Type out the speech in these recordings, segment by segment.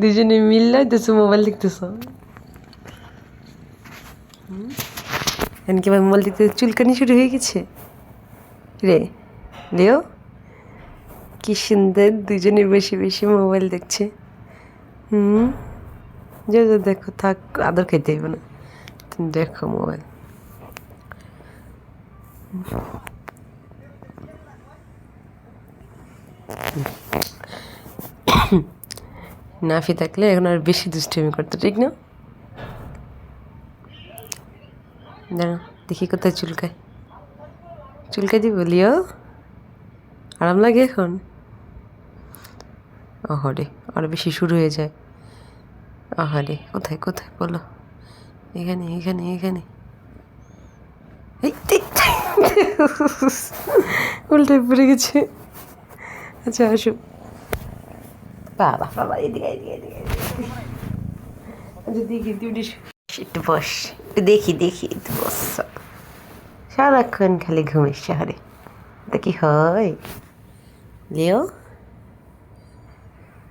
দুজনে মিললে তো মোবাইল দেখতেছ এমনকি আমার মোবাইল দেখতে চুলকানি শুরু হয়ে গেছে রে লেও কি সুন্দর দুজনে বেশি বেশি মোবাইল দেখছে হুম যা দেখো থাক আদর খাইতে হইব না তুমি দেখো মোবাইল নাফি থাকলে এখন আর বেশি দুষ্টামি করতো, ঠিক না? দাঁড়া, দেখি কোথায় চুলকায়। চুলকায় দি বলিও আরাম লাগে এখন? আহারে আর বেশি শুরু হয়ে যায়। আহারে কোথায় কোথায়, বলো? এখানে এখানে এখানে। উল্টে পড়ে গেছে। আচ্ছা আসো। বাবা বাবা, এদিকে এদিকে এদিকে। আচ্ছা দেখি একটু বস। একটু দেখি দেখি একটু বস। সারাক্ষণ খালি ঘুমের শহরে। তা কি হয়? লিও?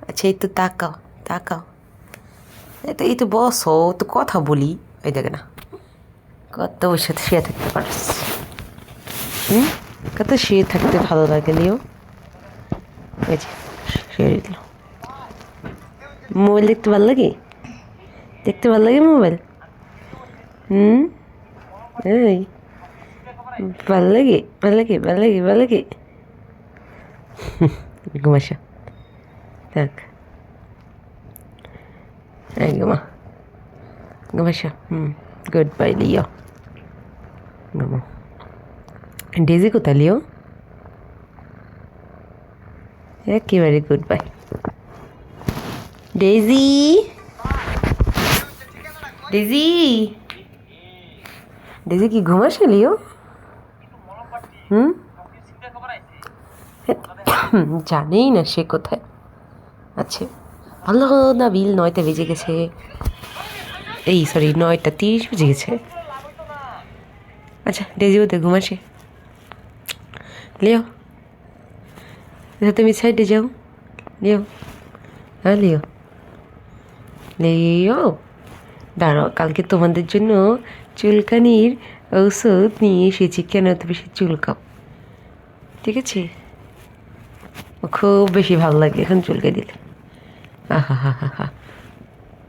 আচ্ছা এই তো তাকাও তাকাও। এই তো এই তো বসো তো কথা বলি। ওই দেখে না, কত ওর সাথে শুয়ে থাকতে পারিস। হুম? কত শুয়ে থাকতে ভালো লাগে, লিও? এই যে, শুয়ে দিল মোবাইল দেখতে ভালো লাগে দেখতে ভালো লাগে মোবাইল হুম এই ভালো লাগে ভালো লাগে ভালো লাগে ভালো লাগে ঘুমাসা থাক এই ঘুমা ঘুমাসা হুম গুড বাই লিও ঘুমা ডেজি কোথায় লিও একেবারে good by Daisy Daisy Daisy কি ঘুমাসে, লিও? হুম? জানেই না সে কোথায়। আচ্ছা আল্লাহ না বিল নয়টা বেজে গেছে। এই সরি নয়টা তিরিশ বেজে গেছে। আচ্ছা ডেজি ওদের ঘুমাসে। লিও তুমি সাইডে যাও। লিও হ্যাঁ লিও। লিও দাঁড়াও, কালকে তোমাদের জন্য চুলকানির ঔষধ নিয়ে এসেছি। কেন এত বেশি চুলকাও? ঠিক আছে? খুব বেশি ভালো লাগে এখন চুলকে দিলে। আহা হা হা হা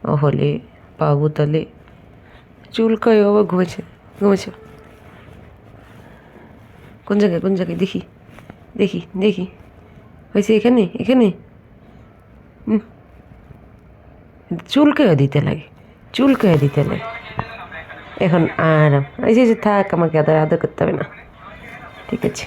ও হলে বাবু তাহলে চুলকায় আবার ঘুমেছে ঘুমেছে। কোন জায়গায় কোন জায়গায়? দেখি দেখি দেখি। হয়েছে এখানে এখানে? হুম। চুলকায় দিতে লাগে চুলকায় দিতে লাগে। এখন আরাম এই যে থাক, আমাকে আদর আদর করতে হবে না। ঠিক আছে।